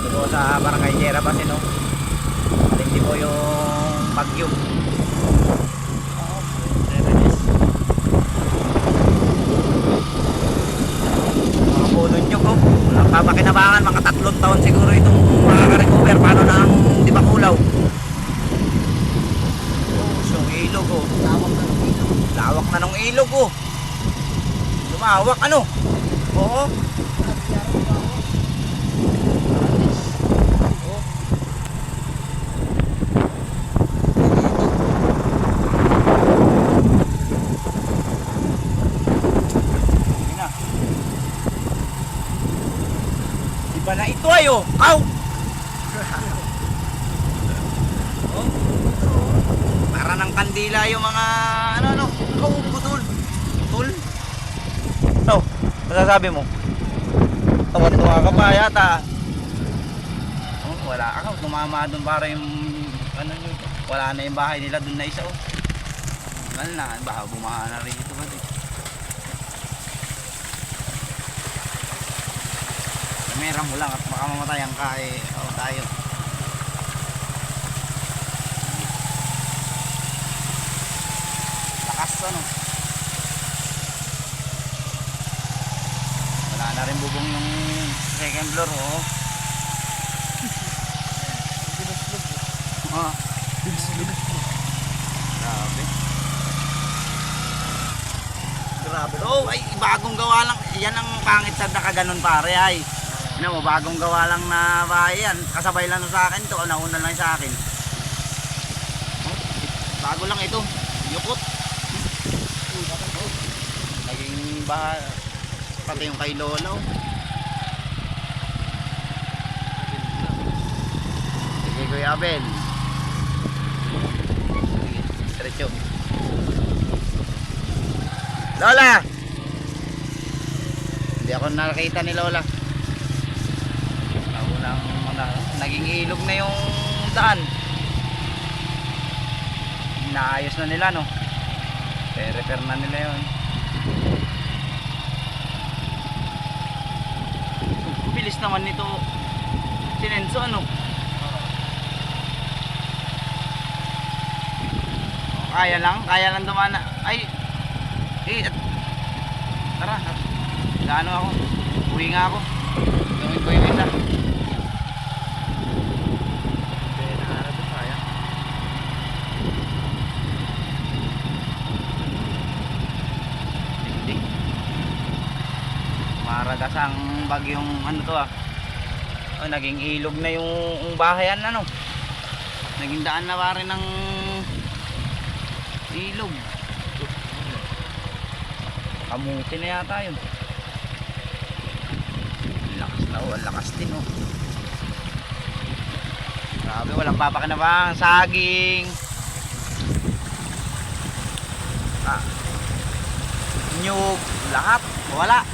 Ito po sa Barangay Sierra Basino. Hindi po yung bagyo. Mga puno nyo ko. Nagpapakinabangan mga tatlong taon siguro itong makaka-recover. Paano na ang di ba kulaw? Oh, yung ilog oh. Tawag na ng ilaw. Lawak na ng ilog oh. Lumawak ano? Oo. Na ito ay oh. Aw! oh. Para ng kandila yung mga ano ano. Putol. Putol. So, masasabi mo? Tuwa-tuwa ka pa yata. Oh, wala ka. Tumama doon para yung ano yun. Wala na yung bahay nila doon na isa oh. Wala na. Baka bumaha na rin ito ba Kamera mo lang at baka mamatayan ka eh. Oo tayo. Lakas ano. Wala na rin bubong yung second floor oh. Ah. Grabe. Grabe. Oh, ay bagong gawa lang. Yan ang pangit sa nakaganon pare ay. Ano mo, bagong gawa lang na bahay yan. Kasabay lang sa akin to. Nauna lang sa akin. Oh, bago lang ito. Yukot. Naging ba pati yung kay Lola. oh. Sige Kuya Abel. Sige, diretso. Lola! Hindi ako nakakita ni Lola. Ako lang mga, naging ilog na yung daan. Inaayos na nila no. Re-repair na nila yun. Bilis naman nito. Sinenso ano. Kaya lang, kaya lang dumana. Ay, eh, tara, at, gaano ako, uwi nga ako. Gawin ko yung isa. Kaya nahanap ko kaya. Hindi. Maragas ang bagyong ano to ah. Oh, naging ilog na yung, bahayan ano. Naging daan na pa rin ng ilog. Kamuti na yata yun. Lakas na oh, lakas din oh. Grabe, walang papakinabang. Saging. Ah. Nyug, lahat. Wala.